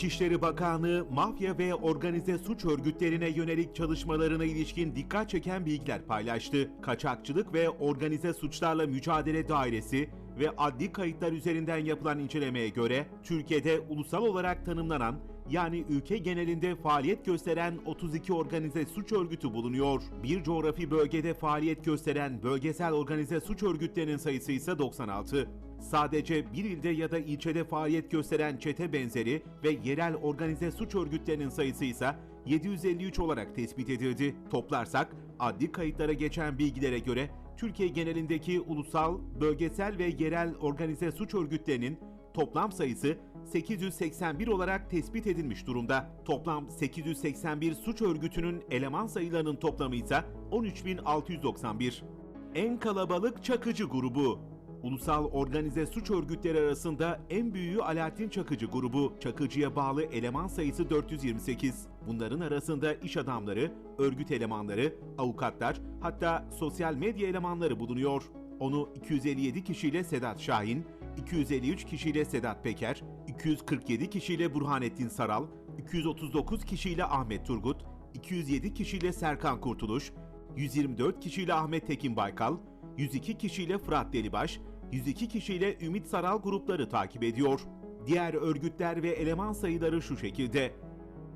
İçişleri Bakanlığı mafya ve organize suç örgütlerine yönelik çalışmalarına ilişkin dikkat çeken bilgiler paylaştı. Kaçakçılık ve organize suçlarla mücadele dairesi ve adli kayıtlar üzerinden yapılan incelemeye göre Türkiye'de ulusal olarak tanımlanan yani ülke genelinde faaliyet gösteren 32 organize suç örgütü bulunuyor. Bir coğrafi bölgede faaliyet gösteren bölgesel organize suç örgütlerinin sayısı ise 96. Sadece bir ilde ya da ilçede faaliyet gösteren çete benzeri ve yerel organize suç örgütlerinin sayısı ise 753 olarak tespit edildi. Toplarsak adli kayıtlara geçen bilgilere göre Türkiye genelindeki ulusal, bölgesel ve yerel organize suç örgütlerinin toplam sayısı 881 olarak tespit edilmiş durumda. Toplam 881 suç örgütünün eleman sayılarının toplamı ise 13691. En kalabalık Çakıcı grubu Ulusal organize suç örgütleri arasında en büyüğü Alaaddin Çakıcı grubu. Çakıcı'ya bağlı eleman sayısı 428. Bunların arasında iş adamları, örgüt elemanları, avukatlar, hatta sosyal medya elemanları bulunuyor. Onu 257 kişiyle Sedat Şahin, 253 kişiyle Sedat Peker, 247 kişiyle Burhanettin Saral, 239 kişiyle Ahmet Turgut, 207 kişiyle Serkan Kurtuluş, 124 kişiyle Ahmet Tekin Baykal, 102 kişiyle Fırat Delibaş, 102 kişiyle Ümit Saral grupları takip ediyor. Diğer örgütler ve eleman sayıları şu şekilde.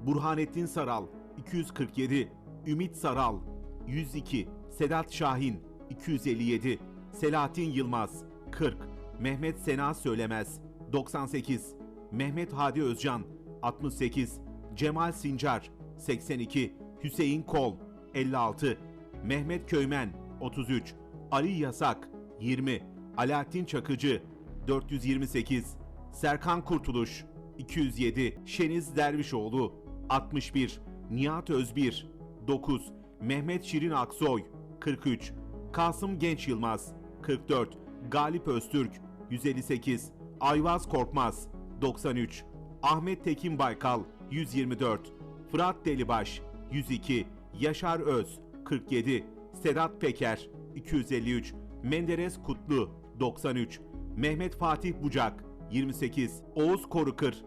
Burhanettin Saral 247, Ümit Saral 102, Sedat Şahin 257, Selahattin Yılmaz 40, Mehmet Sena Söylemez 98, Mehmet Hadi Özcan 68, Cemal Sincar 82, Hüseyin Kol 56, Mehmet Köymen 33, Ali Yasak 20, Alaaddin Çakıcı 428, Serkan Kurtuluş 207, Şeniz Dervişoğlu 61, Nihat Özbir 9, Mehmet Şirin Aksoy 43, Kasım Genç Yılmaz 44, Galip Öztürk 158, Ayvaz Korkmaz 93, Ahmet Tekin Baykal 124, Fırat Delibaş 102, Yaşar Öz 47, Sedat Peker 253, Menderes Kutlu 93, Mehmet Fatih Bucak 28, Oğuz Korukır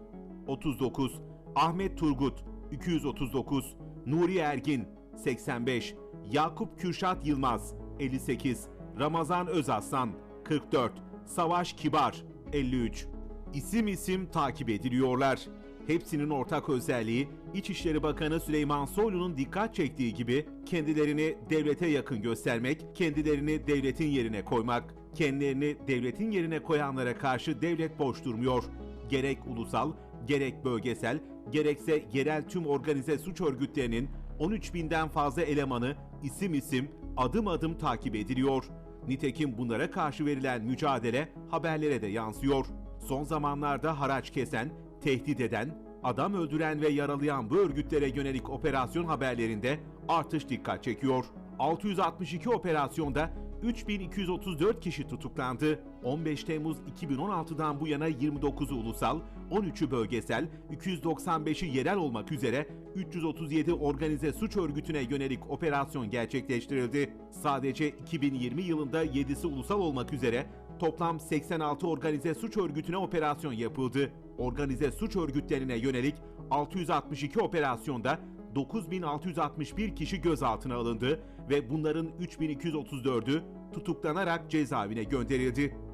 39, Ahmet Turgut 239, Nuri Ergin 85, Yakup Kürşat Yılmaz 58, Ramazan Özaslan 44, Savaş Kibar 53. İsim isim takip ediliyorlar. Hepsinin ortak özelliği İçişleri Bakanı Süleyman Soylu'nun dikkat çektiği gibi kendilerini devlete yakın göstermek, kendilerini devletin yerine koymak, kendilerini devletin yerine koyanlara karşı devlet boş durmuyor. Gerek ulusal, gerek bölgesel, gerekse yerel tüm organize suç örgütlerinin 13 binden fazla elemanı isim isim, adım adım takip ediliyor. Nitekim bunlara karşı verilen mücadele haberlere de yansıyor. Son zamanlarda haraç kesen, tehdit eden, adam öldüren ve yaralayan bu örgütlere yönelik operasyon haberlerinde artış dikkat çekiyor. 662 operasyonda 3234 kişi tutuklandı. 15 Temmuz 2016'dan bu yana 29'u ulusal, 13'ü bölgesel, 295'i yerel olmak üzere 337 organize suç örgütüne yönelik operasyon gerçekleştirildi. Sadece 2020 yılında 7'si ulusal olmak üzere toplam 86 organize suç örgütüne operasyon yapıldı. Organize suç örgütlerine yönelik 662 operasyonda 9661 kişi gözaltına alındı ve bunların 3234'ü tutuklanarak cezaevine gönderildi.